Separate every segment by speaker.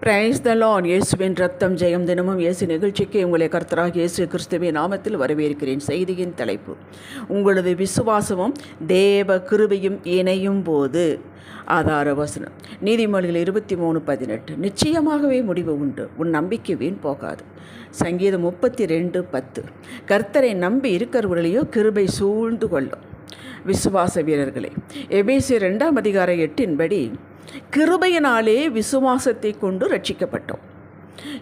Speaker 1: Praise the லான் இயேசுவின் ரத்தம் ஜெயம் தினமும் இயேசு நிகழ்ச்சிக்கு உங்களை கர்த்தராக இயேசு கிறிஸ்துவின் நாமத்தில் வரவேற்கிறேன். செய்தியின் தலைப்பு உங்களது விசுவாசமும் தேவ கிருபையும் இணையும் போது. ஆதார வசனம் நீதிமொழிகள் இருபத்தி மூணு பதினெட்டு. நிச்சயமாகவே முடிவு உண்டு உன் நம்பிக்கை வீண் போகாது. சங்கீதம் முப்பத்தி ரெண்டு பத்து. கர்த்தரை நம்பி இருக்கிறவர்களையோ கிருபை சூழ்ந்து கொள்ளும். விசுவாச வீரர்களே எபேசி ரெண்டாம் அதிகார எட்டின்படி கிருபையினாலே விசுவாசத்தை கொண்டு ரட்சிக்கப்பட்டோம்.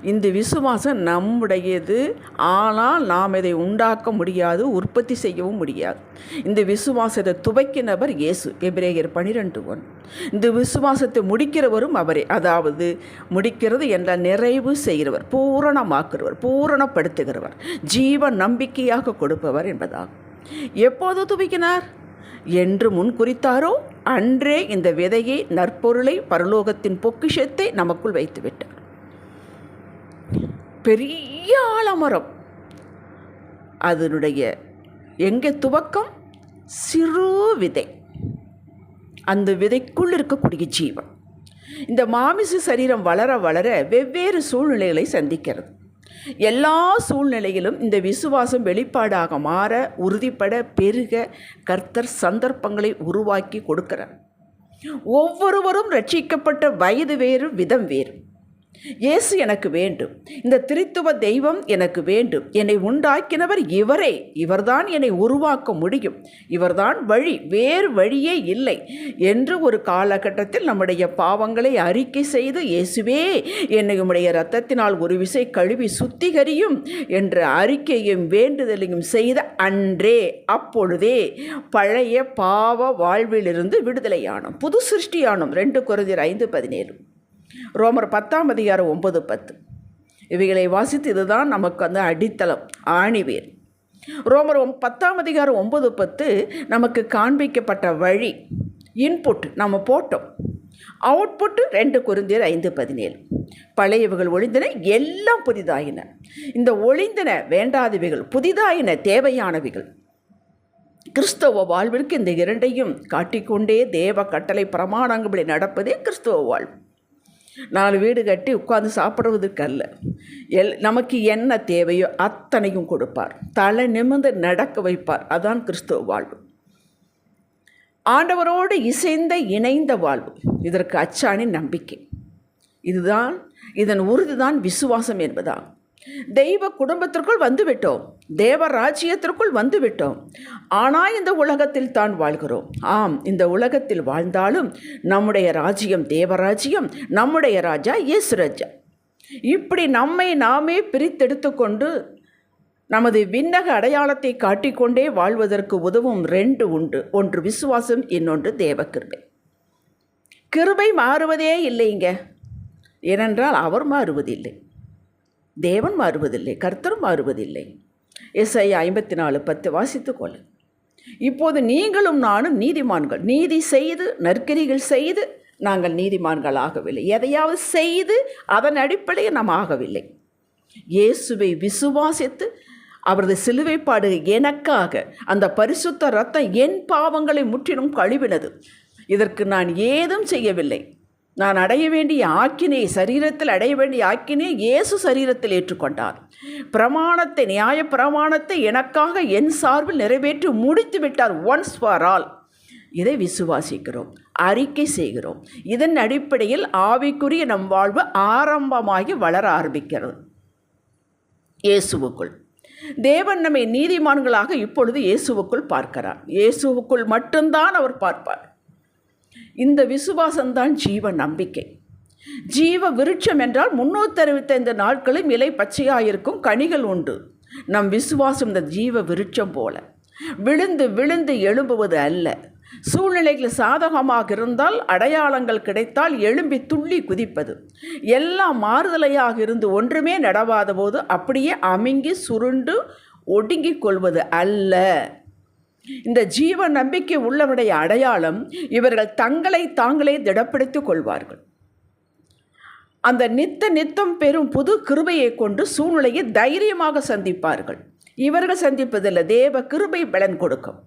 Speaker 1: இந்த விசுவாசம் நம்முடையது. ஆனால் நாம் இதை உண்டாக்க முடியாது உற்பத்தி செய்யவும் முடியாது. இந்த விசுவாசத்தை துவைக்கினவர் இயேசு. எபிரேயர் பனிரெண்டு ஒன் இந்த விசுவாசத்தை முடிக்கிறவரும் அவரே. அதாவது முடிக்கிறது என்ற நிறைவு செய்கிறவர் பூரணமாக்குறவர் பூரணப்படுத்துகிறவர் ஜீவ நம்பிக்கையாக கொடுப்பவர் என்பதாகும். எப்போது துவைக்கினார்? என்று முன் குறித்தாரோ அன்றே இந்த விதையை நற்பொருளை பரலோகத்தின் பொக்கிஷத்தை நமக்குள் வைத்துவிட்டார். பெரிய ஆலமரம். அதனுடைய எங்கே துவக்கம்? சிறு விதை. அந்த விதைக்குள் இருக்கக்கூடிய ஜீவன். இந்த மாமிச சரீரம் வளர வளர வெவ்வேறு சூழ்நிலைகளை சந்திக்கிறது. எல்லா சூழ்நிலையிலும் இந்த விசுவாசம் வெளிப்பாடாக மாற உறுதிப்பட பெருக கர்த்தர் சந்தர்ப்பங்களை உருவாக்கி கொடுக்கிறார். ஒவ்வொருவரும் ரட்சிக்கப்பட்ட வயது வேறு விதம் வேறு. இயேசு எனக்கு வேண்டும். இந்த திரித்துவ தெய்வம் எனக்கு வேண்டும். என்னை உண்டாக்கினவர் இவரே. இவர்தான் என்னை உருவாக்க முடியும். இவர்தான் வழி. வேறு வழியே இல்லை. என்று ஒரு காலகட்டத்தில் நம்முடைய பாவங்களை அறிக்கை செய்து இயேசுவே என்னை உம்முடைய இரத்தத்தினால் ஒரு விசை கழுவி சுத்திகரியும் என்ற அறிக்கையும் வேண்டுதலையும் செய்த அன்றே அப்பொழுதே பழைய பாவ வாழ்விலிருந்து விடுதலையானோம். புது சிருஷ்டியானோம். ரெண்டு குறைந்தர் ஐந்து பதினேழு. ரோமர் பத்தாம் அதிகாரம் ஒன்பது பத்து. இவைகளை வாசித்து இதுதான் நமக்கு வந்து அடித்தளம் ஆணிவேர். ரோமர் பத்தாம் அதிகாரம் ஒன்பது பத்து நமக்கு காண்பிக்கப்பட்ட வழி இன்புட் நம்ம போட்டோம். அவுட்புட்டு ரெண்டு குருந்தியர் ஐந்து பதினேழு. பழையவைகள் ஒளிந்தன எல்லாம் புதிதாயின. இந்த ஒளிந்தன வேண்டாதவைகள் புதிதாயின தேவையானவைகள். கிறிஸ்தவ வாழ்விற்கு இந்த இரண்டையும் காட்டிக்கொண்டே தேவ கட்டளை பிரமாணங்களை நடப்பதே கிறிஸ்தவ வாழ்வு. நாலு வீடு கட்டி உட்காந்து சாப்பிட்றதுக்கு அல்ல. எல் நமக்கு என்ன தேவையோ அத்தனையும் கொடுப்பார். தலை நிமிர்ந்து நடக்க வைப்பார். அதான் கிறிஸ்துவ வாழ்வு. ஆண்டவரோடு இசைந்த இணைந்த வாழ்வு. இதற்கு அச்சாணி நம்பிக்கை. இதுதான் இதன் உறுதிதான் விசுவாசம் என்பதாகும். தெய்வ குடும்பத்திற்குள் வந்துவிட்டோம். தேவ ராஜ்யத்திற்குள் வந்துவிட்டோம். ஆனால் இந்த உலகத்தில் தான் வாழ்கிறோம். ஆம் இந்த உலகத்தில் வாழ்ந்தாலும் நம்முடைய ராஜ்யம் தேவராஜ்யம் நம்முடைய ராஜா இயேசு ராஜா. இப்படி நம்மை நாமே பிரித்தெடுத்து கொண்டு நமது விண்ணக அடையாளத்தை காட்டிக்கொண்டே வாழ்வதற்கு உதவும் ரெண்டு உண்டு. ஒன்று விசுவாசம் இன்னொன்று தேவ கிருபை. கிருபை மாறுவதே இல்லைங்க. ஏனென்றால் அவர் மாறுவதில்லை. தேவன் மாறுவதில்லை கர்த்தரும் மாறுவதில்லை. எஸ்ஐ ஐம்பத்தி நாலு பத்து வாசித்து கொள்ளு இப்போது நீங்களும் நானும் நீதிமான்கள். நீதி செய்து நற்கரிகள் செய்து நாங்கள் நீதிமான்கள் ஆகவில்லை. எதையாவது செய்து அதன் அடிப்படையில் நாம் ஆகவில்லை. இயேசுவை விசுவாசித்து அவரது சிலுவைப்பாடு எனக்காக அந்த பரிசுத்த ரத்தம் என் பாவங்களை முற்றிலும் கழுவினது. இதற்கு நான் ஏதும் செய்யவில்லை. நான் அடைய வேண்டிய ஆக்கினை சரீரத்தில் அடைய வேண்டிய ஆக்கினை இயேசு சரீரத்தில் ஏற்றுக்கொண்டார். பிரமாணத்தை நியாய பிரமாணத்தை எனக்காக என் சார்பில் நிறைவேற்றி முடித்து விட்டார் ஒன்ஸ் ஃபார் ஆல் இதை விசுவாசிக்கிறோம் அறிக்கை செய்கிறோம். இதன் அடிப்படையில் ஆவிக்குரிய நம் வாழ்வு ஆரம்பமாகி வளர ஆரம்பிக்கிறது. இயேசுவுக்குள். தேவன் நம்மை நீதிமான்களாக இப்பொழுது இயேசுவுக்குள் பார்க்கிறார். இயேசுவுக்குள் மட்டும்தான் அவர் பார்ப்பார். இந்த விசுவாசம்தான் ஜீவ நம்பிக்கை. ஜீவ விருட்சம் என்றால் முன்னூற்றி அறுபத்தைந்து நாட்களும் இலை பச்சையாயிருக்கும் கனிகள் உண்டு. நம் விசுவாசம் இந்த ஜீவ விருட்சம் போல. விழுந்து விழுந்து எழும்புவது அல்ல. சூழ்நிலைகள் சாதகமாக இருந்தால் அடையாளங்கள் கிடைத்தால் எழும்பி துள்ளி குதிப்பது. எல்லாம் மாறுதலையாக இருந்து ஒன்றுமே நடவாத போது அப்படியே அமுங்கி சுருண்டு ஒடுங்கிக் கொள்வது அல்ல. இந்த ஜீவ நம்பிக்கை உள்ளவருடைய அடையாளம் இவர்கள் தங்களை தாங்களே திடப்படுத்திக் கொள்வார்கள். அந்த நித்த நித்தம் பெறும் புது கிருபையை கொண்டு சூழ்நிலையை தைரியமாக சந்திப்பார்கள். இவர்கள் சந்திப்பதில் தேவ கிருபை பலன் கொடுக்கும்.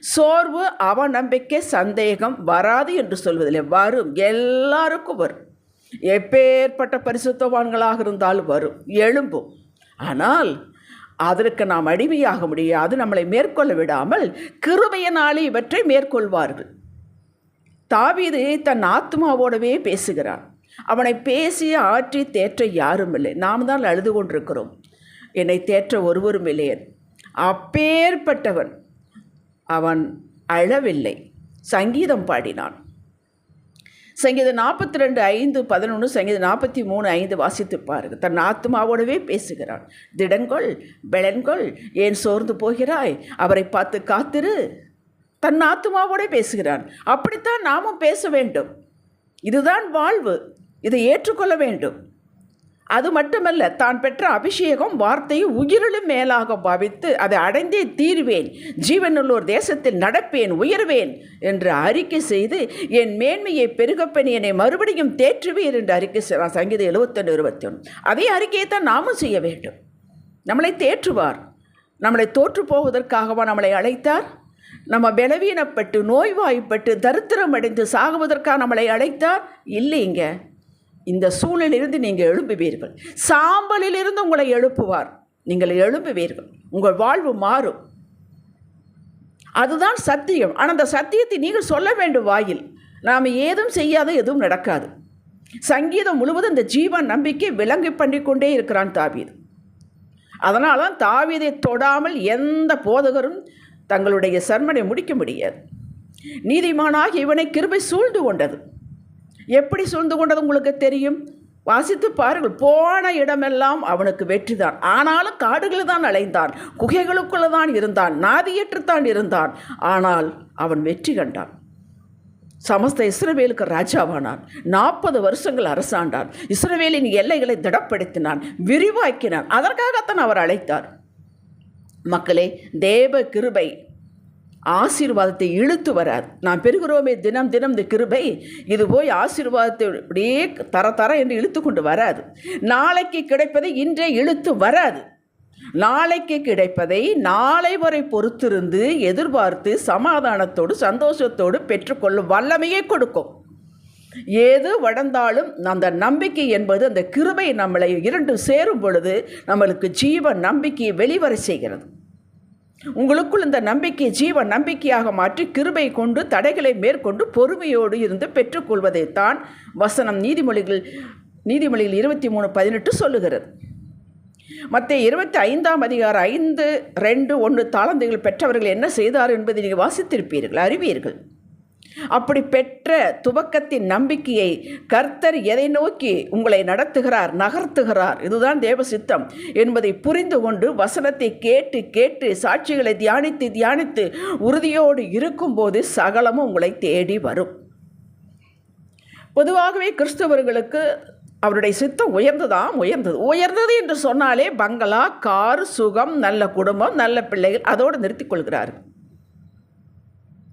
Speaker 1: சோர்வு அவநம்பிக்கை சந்தேகம் வராது என்று சொல்வதில்லை வரும் எல்லாருக்கும் வரும். எப்பேற்பட்ட பரிசுத்தவான்களாக இருந்தாலும் வரும் எழும்பும். ஆனால் அதற்கு நாம் அடிமையாக முடியாது நம்மளை மேற்கொள்ள விடாமல் கிருபையினாலே இவற்றை மேற்கொள்வார்கள். தாவீது தன் ஆத்மாவோடவே பேசுகிறான் அவனை பேசி ஆற்றி தேற்ற யாரும் இல்லை. நாம் தான் அழுது கொண்டிருக்கிறோம். என்னை தேற்ற ஒருவரும் இல்லையன் அப்பேற்பட்டவன் அவன் அழவில்லை. சங்கீதம் பாடினான். சங்கீதம் நாற்பத்தி ரெண்டு ஐந்து பதினொன்று சங்கீதம் நாற்பத்தி மூணு ஐந்து வாசித்து பாருங்க. தன் ஆத்மாவோடவே பேசுகிறான். திடன்கொள் பெளன்கொள் ஏன் சோர்ந்து போகிறாய்? அவரை பார்த்து காத்திரு. தன் ஆத்மாவோட பேசுகிறான். அப்படித்தான் நாமும் பேச வேண்டும். இதுதான் வாழ்வு. இதை ஏற்றுக்கொள்ள வேண்டும். அது மட்டுமல்ல தான் பெற்ற அபிஷேகம் வார்த்தையை உயிரிலும் மேலாக பாவித்து அதை அடைந்தே தீர்வேன். ஜீவனுள்ளோர் தேசத்தில் நடப்பேன் உயர்வேன் என்று அறிக்கை செய்து என் மேன்மையை பெருகப்பெண் என்னை மறுபடியும் தேற்றுவீர் என்று அறிக்கை செய்வார் சங்கீத எழுபத்தொன்று இருபத்தி ஒன்று அதே அறிக்கையை தான் நாமும் செய்ய வேண்டும். நம்மளை தேற்றுவார். நம்மளை தோற்று போவதற்காகவா நம்மளை அழைத்தார்? நம்ம பலவீனப்பட்டு நோய்வாய்ப்பட்டு தரித்திரம் அடைந்து சாகுவதற்காக நம்மளை அழைத்தார்? இல்லைங்க. இந்த சூழலிலிருந்து நீங்கள் எழும்புவீர்கள். சாம்பலிலிருந்து உங்களை எழுப்புவார். நீங்கள் எழும்புவீர்கள். உங்கள் வாழ்வு மாறும். அதுதான் சத்தியம். ஆனால் அந்த சத்தியத்தை நீங்கள் சொல்ல வேண்டும் வாயில். நாம் ஏதும் செய்யாத எதுவும் நடக்காது. சங்கீதம் முழுவதும் இந்த ஜீவன் நம்பிக்கை விலங்கு பண்ணி கொண்டே இருக்கிறான் தாவீது. அதனால தான் தாவீதை தொடாமல் எந்த போதகரும் தங்களுடைய சர்மனை முடிக்க முடியாது. நீதிமானாக இவனை கிருபை சூழ்ந்து கொண்டது. எப்படி சூழ்ந்து கொண்டது உங்களுக்கு தெரியும்? வாசித்து பாருங்கள். போன இடமெல்லாம் அவனுக்கு வெற்றிதான். ஆனாலும் காடுகளில் தான் அலைந்தான். குகைகளுக்குள்ள தான் இருந்தான். நாதியற்றுத்தான் இருந்தான். ஆனால் அவன் வெற்றி கண்டான். சமஸ்த இஸ்ரவேலுக்கு ராஜாவானான். நாற்பது வருஷங்கள் அரசாண்டான். இஸ்ரவேலின் எல்லைகளை திடப்படுத்தினான். விரிவாக்கினான். அதற்காகத்தான் அவர் அழைத்தார். மக்களே தேவ கிருபை ஆசீர்வாதத்தை இழுத்து வராது நான் பெறுகிறோமே தினம் தினம் இந்த கிருபை. இது போய் ஆசீர்வாதத்தை அப்படியே தர தர என்று இழுத்து கொண்டு வராது. நாளைக்கு கிடைப்பதை இன்றே இழுத்து வராது. நாளைக்கு கிடைப்பதை நாளை வரை பொறுத்திருந்து எதிர்பார்த்து சமாதானத்தோடு சந்தோஷத்தோடு பெற்றுக்கொள்ளும் வல்லமையை கொடுக்கும். ஏது வளர்ந்தாலும் அந்த நம்பிக்கை என்பது அந்த கிருபை நம்மளை இரண்டு சேரும் பொழுது நம்மளுக்கு ஜீவ நம்பிக்கையை வெளிவர செய்கிறது. உங்களுக்குள் இந்த நம்பிக்கை ஜீவ நம்பிக்கையாக மாற்றி கிருபை கொண்டு தடைகளை மேற்கொண்டு பொறுமையோடு இருந்து பெற்றுக்கொள்வதைத்தான் வசனம் நீதிமொழிகள் நீதிமொழிகள் இருபத்தி மூணு பதினெட்டு சொல்லுகிறது. மற்ற இருபத்தி ஐந்தாம் அதிகாரம் ஐந்து ரெண்டு ஒன்று தாளந்துகள் பெற்றவர்கள் என்ன செய்தார் என்பதை நீங்கள் வாசித்திருப்பீர்கள் அறிவீர்கள். அப்படி பெற்ற துவக்கத்தின் நம்பிக்கையை கர்த்தர் எதை நோக்கி உங்களை நடத்துகிறார் நகர்த்துகிறார்? இதுதான் தேவ சித்தம். என்பதை புரிந்து கொண்டு வசனத்தை கேட்டு கேட்டு சாட்சிகளை தியானித்து தியானித்து உறுதியோடு இருக்கும்போது சகலமும் உங்களை தேடி வரும். பொதுவாகவே கிறிஸ்தவர்களுக்கு அவருடைய சித்தம் உயர்ந்ததாம் உயர்ந்தது. உயர்ந்தது என்று சொன்னாலே பங்களா கார் சுகம் நல்ல குடும்பம் நல்ல பிள்ளைகள் அதோடு நிறுத்திக் கொள்கிறார்கள்.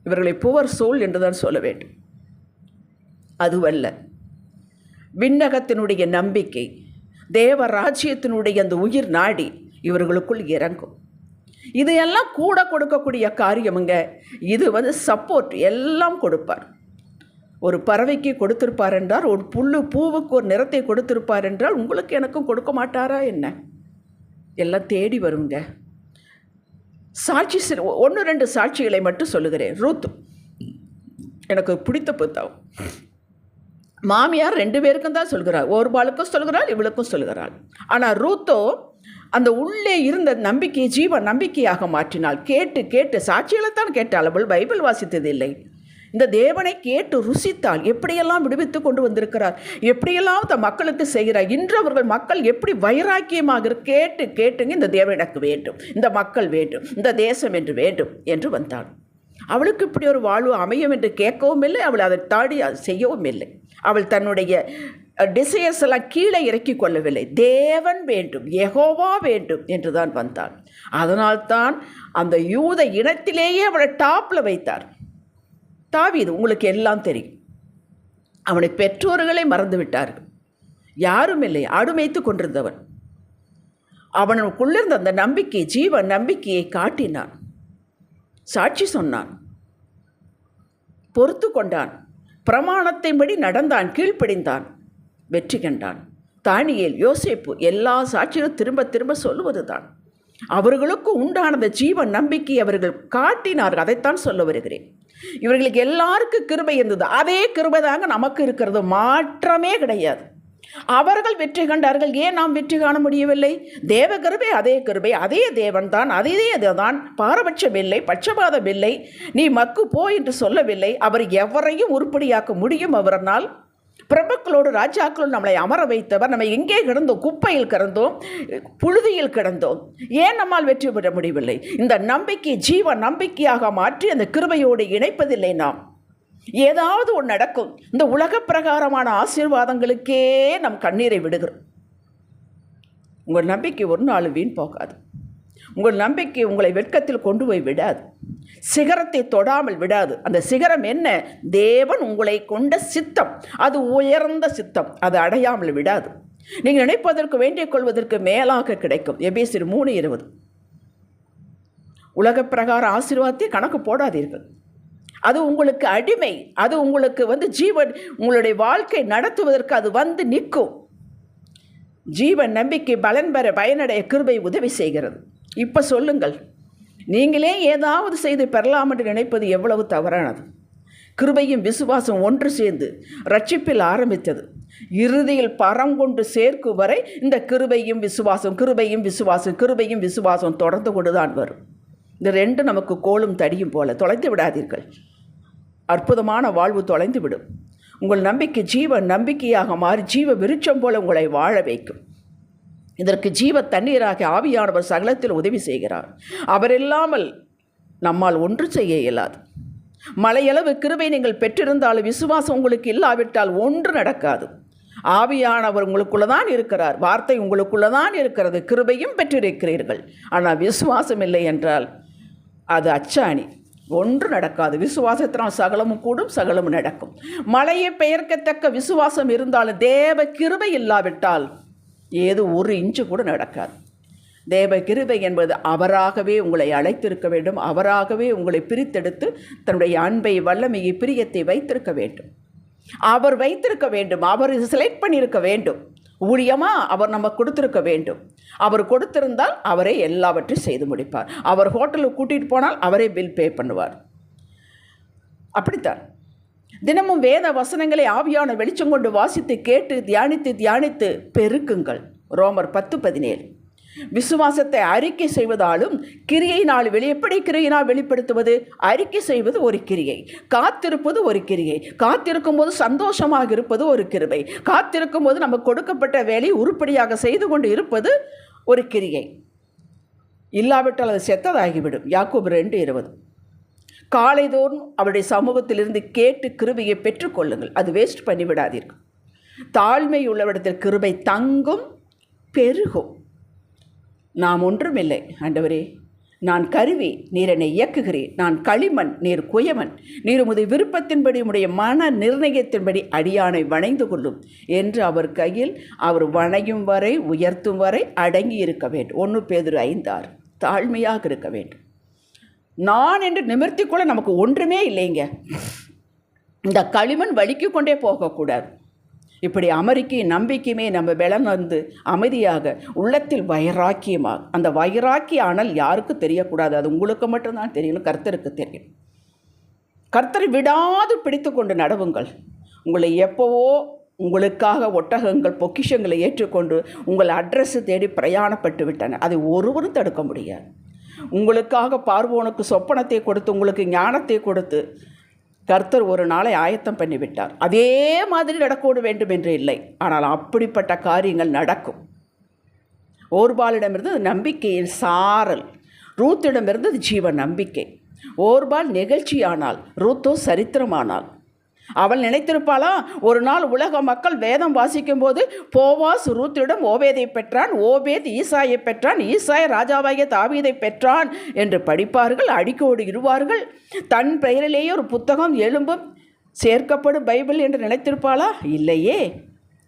Speaker 1: இவர்களை புவர் சோல் என்றுதான் சொல்ல வேண்டும். அதுவல்ல. விண்ணகத்தினுடைய நம்பிக்கை தேவ ராஜ்யத்தினுடைய அந்த உயிர் நாடி இவர்களுக்குள் இறங்கும். இதையெல்லாம் கூட கொடுக்கக்கூடிய காரியமுங்க இது வந்து சப்போர்ட் எல்லாம் கொடுப்பார். ஒரு பறவைக்கு கொடுத்திருப்பார் என்றால் ஒரு புல்லு பூவுக்கு ஒரு நிறத்தை கொடுத்திருப்பார் என்றால் உங்களுக்கு எனக்கும் கொடுக்க மாட்டாரா என்ன? எல்லாம் தேடி வருங்க. சாட்சி ஒன்று ரெண்டு சாட்சிகளை மட்டும் சொல்லுகிறேன். ரூத் எனக்கு பிடித்த புத்தகம். மாமியார் ரெண்டு பேருக்கும் தான் சொல்கிறாள். ஒரு பாளுக்கும் சொல்கிறாள் இவளுக்கும் சொல்கிறாள். ஆனால் ரூத்தோ அந்த உள்ளே இருந்த நம்பிக்கையை ஜீவ நம்பிக்கையாக மாற்றினாள் கேட்டு கேட்டு சாட்சிகளை தான் கேட்டாள் அவள் பைபிள் வாசித்ததில்லை. இந்த தேவனை கேட்டு ருசித்தால் எப்படியெல்லாம் விடுவித்து கொண்டு வந்திருக்கிறார்? எப்படியெல்லாம் இந்த மக்களுக்கு செய்கிறார்? இன்று அவர்கள் மக்கள் எப்படி வைராக்கியமாக கேட்டு கேட்டுங்க இந்த தேவன் எனக்கு வேண்டும் இந்த மக்கள் வேண்டும் இந்த தேசம் என்று வேண்டும் என்று வந்தாள். அவளுக்கு இப்படி ஒரு வாழ்வு அமையும் என்று கேட்கவும் இல்லை அவள் அதை தாடி செய்யவும் இல்லை. அவள் தன்னுடைய டிசையர்ஸ் எல்லாம் கீழே இறக்கி கொள்ளவில்லை. தேவன் வேண்டும் எகோவா வேண்டும் என்று தான் வந்தாள் அதனால்தான் அந்த யூத இனத்திலேயே அவளை டாப்பில் வைத்தார். தாவீது உங்களுக்கு எல்லாம் தெரியும். அவனை பெற்றோர்களை மறந்து விட்டார்கள் யாரும் இல்லை அடுமைத்து கொண்டிருந்தவன். அவனுக்குள்ளிருந்த அந்த நம்பிக்கை ஜீவன் நம்பிக்கையை காட்டினான். சாட்சி சொன்னான். பொறுத்து கொண்டான். பிரமாணத்தின்படி நடந்தான் கீழ்ப்படிந்தான். வெற்றி கண்டான். தானியல் யோசிப்பு எல்லா சாட்சிகளும் திரும்ப திரும்ப சொல்லுவது தான் அவர்களுக்கு உண்டானத ஜீவன் ஜீவ நம்பிக்கை அவர்கள் காட்டினார்கள். அதைத்தான் சொல்ல வருகிறேன். இவர்களுக்கு எல்லாருக்கும் கிருபை இருந்தது. அதே கிருபை தாங்க நமக்கு இருக்கிறது. மாற்றமே கிடையாது. அவர்கள் வெற்றி கண்டார்கள். ஏன் நாம் வெற்றி காண முடியவில்லை? தேவ கிருபை அதே கிருபை. அதே தேவன் தான். அதே தான் பாரபட்சம் இல்லை. பட்சபாதம் இல்லை. நீ மக்கு போ என்று சொல்லவில்லை. அவர் எவரையும் உருப்படியாக்க முடியும் அவரால் பிரபுக்களோடு ராஜாக்களோடு நம்மளை அமர வைத்தவர் நம்ம எங்கே கிடந்தோம்? குப்பையில் கிடந்தோம் புழுதியில் கிடந்தோம். ஏன் நம்மால் வெற்றி பெற முடியவில்லை? இந்த நம்பிக்கை ஜீவ நம்பிக்கையாக மாற்றி அந்த கிருபையோடு இணைப்பதில்லை நாம். ஏதாவது ஒன்று நடக்கும். இந்த உலக பிரகாரமான ஆசீர்வாதங்களுக்கே நம் கண்ணீரை விடுகிறோம். உங்கள் நம்பிக்கை ஒரு நாள் வீண் போகாது. உங்கள் நம்பிக்கை உங்களை வெட்கத்தில் கொண்டு போய் விடாது. சிகரத்தை தொடாமல் விடாது. அந்த சிகரம் என்ன? தேவன் உங்களை கொண்ட சித்தம். அது உயர்ந்த சித்தம். அது அடையாமல் விடாது. நீங்கள் நினைப்பதற்கு வேண்டிக் கொள்வதற்கு மேலாக கிடைக்கும். எபேசிர் மூணு இருபது. உலக பிரகார ஆசீர்வாதத்தை கணக்கு போடாதீர்கள். அது உங்களுக்கு அடிமை. அது உங்களுக்கு வந்து ஜீவன் உங்களுடைய வாழ்க்கை நடத்துவதற்கு அது வந்து நிற்கும். ஜீவன் நம்பிக்கை பலன் பெற பயனடைய கிருபை உதவி செய்கிறது. இப்போ சொல்லுங்கள். நீங்களே ஏதாவது செய்து பெறலாம் என்று நினைப்பது எவ்வளவு தவறானது. கிருபையும் விசுவாசம் ஒன்று சேர்ந்து ரட்சிப்பில் ஆரம்பித்தது. இறுதியில் பரங்கொண்டு சேர்க்கும் வரை இந்த கிருபையும் விசுவாசம் கிருபையும் விசுவாசம் கிருபையும் விசுவாசம் தொடர்ந்து கொண்டு தான் வரும். இந்த ரெண்டு நமக்கு கோலும் தடியும் போல. தொலைத்து விடாதீர்கள். அற்புதமான வாழ்வு தொலைந்து விடும். உங்கள் நம்பிக்கை ஜீவ நம்பிக்கையாக மாறி ஜீவ விருட்சம் போல உங்களை வாழ வைக்கும். இதற்கு ஜீவ தண்ணீராக ஆவியானவர் சகலத்தில் உதவி செய்கிறார். அவர் இல்லாமல் நம்மால் ஒன்று செய்ய இயலாது. மலையளவு கிருபை நீங்கள் பெற்றிருந்தாலும் விசுவாசம் உங்களுக்கு இல்லாவிட்டால் ஒன்று நடக்காது. ஆவியானவர் உங்களுக்குள்ள தான் இருக்கிறார். வார்த்தை உங்களுக்குள்ள தான் இருக்கிறது. கிருபையும் பெற்றிருக்கிறீர்கள். ஆனால் விசுவாசம் இல்லை என்றால் அது அச்சாணி. ஒன்று நடக்காது. விசுவாசத்தினால் சகலமும் கூடும் சகலமும் நடக்கும். மலையை பெயர்க்கத்தக்க விசுவாசம் இருந்தாலும் தேவ கிருபை இல்லாவிட்டால் ஏது ஒரு இன்ச்சு கூட நடக்காது. தேவ கிருபை என்பது அவராகவே உங்களை அழைத்திருக்க வேண்டும். அவராகவே உங்களை பிரித்தெடுத்து தன்னுடைய அன்பை வல்லமையை பிரியத்தை வைத்திருக்க வேண்டும். அவர் வைத்திருக்க வேண்டும். அவர் செலக்ட் பண்ணியிருக்க வேண்டும். ஊழியமாக அவர் நம்ம கொடுத்துருக்க வேண்டும். அவர் கொடுத்திருந்தால் அவரே எல்லாவற்றையும் செய்து முடிப்பார். அவர் ஹோட்டலுக்கு கூட்டிகிட்டு போனால் அவரே பில் பே பண்ணுவார். அப்படித்தான். தினமும் வேத வசனங்களை ஆவியான வெளிச்சம் கொண்டு வாசித்து கேட்டு தியானித்து தியானித்து பெருக்குங்கள். ரோமர் பத்து பதினேழு. விசுவாசத்தை அறிக்கை செய்வதாலும் கிரியை நாள் வெளி எப்படி கிரியினால் வெளிப்படுத்துவது? அறிக்கை செய்வது ஒரு கிரியை. காத்திருப்பது ஒரு கிரியை. காத்திருக்கும் போது சந்தோஷமாக இருப்பது ஒரு கிருபை. காத்திருக்கும் போது நமக்கு கொடுக்கப்பட்ட வேலையை உருப்படியாக செய்து கொண்டு இருப்பது ஒரு கிரியை. இல்லாவிட்டால் அது செத்ததாகிவிடும். யாக்கோபு ரெண்டு இருபது. காலைதோறும் அவருடைய சமூகத்திலிருந்து கேட்டு கிருபையை பெற்றுக்கொள்ளுங்கள். அது வேஸ்ட் பண்ணிவிடாதீர்கள். தாழ்மை உள்ளவரிடத்தில் கிருபை தங்கும் பெருகும். நாம் ஒன்றுமில்லை ஆண்டவரே. நான் கருவி நீர் என்னை இயக்குகிறேன் நான் களிமண் நீர் குயமன் நீர் உமது விருப்பத்தின்படி உடைய மன நிர்ணயத்தின்படி அடியானை வணைந்து கொள்ளும் என்று அவர் கையில் அவர் வணையும் வரை உயர்த்தும் வரை அடங்கி இருக்க வேண்டும். ஒன்று பேதுரு ஐந்தாறு. தாழ்மையாக இருக்க வேண்டும். நான் என்று நிமிர்த்திக்கொள்ள நமக்கு ஒன்றுமே இல்லைங்க. இந்த களிமண் வலிக்கு கொண்டே போகக்கூடாது. இப்படி அமெரிக்கை நம்பிக்கையுமே நம்ம பலம் வந்து அமைதியாக உள்ளத்தில் வைராக்கியமாக அந்த வைராக்கிய அனல் யாருக்கு தெரியக்கூடாது? அது உங்களுக்கு மட்டும்தான் தெரியணும் கர்த்தருக்கு தெரியும். கர்த்தரை விடாது பிடித்து கொண்டு நடவுங்கள். உங்களை எப்போவோ உங்களுக்காக ஒட்டகங்கள் பொக்கிஷங்களை ஏற்றுக்கொண்டு உங்கள் அட்ரஸ் தேடி பிரயாணப்பட்டு விட்டன அதை ஒருவரும் தடுக்க முடியாது. உங்களுக்காக பார்வோனுக்கு சொப்பனத்தை கொடுத்து உங்களுக்கு ஞானத்தை கொடுத்து கர்த்தர் ஒரு நாளை ஆயத்தம் பண்ணிவிட்டார். அதே மாதிரி நடக்கோடு வேண்டும் என்று இல்லை. ஆனால் அப்படிப்பட்ட காரியங்கள் நடக்கும். ஓர்பாலிடமிருந்து நம்பிக்கையின் சாரல். ரூத்திடமிருந்து ஜீவ நம்பிக்கை. ஓர்பால் நிகழ்ச்சியானால் ரூத்தோ சரித்திரமானால் அவள் நினைத்திருப்பாளா? ஒரு நாள் உலக மக்கள் வேதம் வாசிக்கும் போது போவாஸ் ரூத்திடம் ஓபேதை பெற்றான் ஓபேத் ஈசாயை பெற்றான் ஈசாய் ராஜாவாகிய தாவீதை பெற்றான் என்று படிப்பார்கள் அடிக்கோடு இருவார்கள். தன் பெயரிலேயே ஒரு புத்தகம் எழும்பும் சேர்க்கப்படும் பைபிள் என்று நினைத்திருப்பாளா? இல்லையே.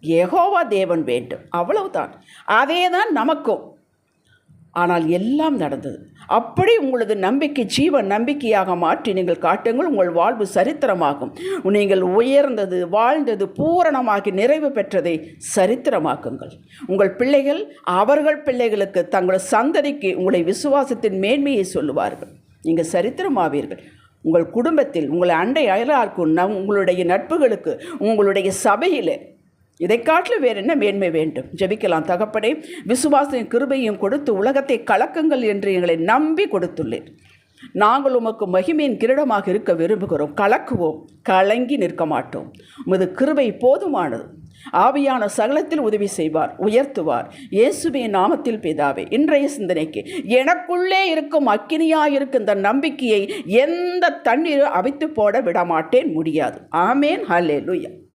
Speaker 1: ஏகோவா தேவன் வேண்டும். அவ்வளவுதான். அதே தான் நமக்கும். ஆனால் எல்லாம் நடந்தது. அப்படி உங்களது நம்பிக்கை ஜீவன் நம்பிக்கையாக மாற்றி நீங்கள் காட்டுங்கள் உங்கள் வாழ்வு சரித்திரமாகும். நீங்கள் உயர்ந்தது வாழ்ந்தது பூரணமாகி நிறைவு பெற்றதை சரித்திரமாக்குங்கள். உங்கள் பிள்ளைகள் அவர்கள் பிள்ளைகளுக்கு தங்கள் சந்ததிக்கு உங்களை விசுவாசத்தின் மேன்மையை சொல்லுவார்கள். நீங்கள் சரித்திரமாவீர்கள். உங்கள் குடும்பத்தில் உங்கள் அண்டை அயலார்க்கும் நம் உங்களுடைய நட்புகளுக்கு உங்களுடைய சபையில் இதை காட்டிலும் வேறு என்ன மேன்மை வேண்டும்? ஜெபிக்கலாம். தகப்படே விசுவாசையும் கிருபையும் கொடுத்து உலகத்தை கலக்குங்கள் என்று எங்களை நம்பி கொடுத்துள்ளேன் நாங்கள் உமக்கு மகிமையின் கிரீடமாக இருக்க விரும்புகிறோம். கலக்குவோம். கலங்கி நிற்க மாட்டோம். உமது கிருபை போதுமானது. ஆவியான சகலத்தில் உதவி செய்வார் உயர்த்துவார். இயேசுவின் நாமத்தில் பிதாவே இன்றைய சிந்தனைக்கு எனக்குள்ளே இருக்கும் அக்கினியாக இருக்கும் இந்த நம்பிக்கையை எந்த தண்ணீர் அவித்து போட விடமாட்டேன் முடியாது. ஆமேன். ஹல்லே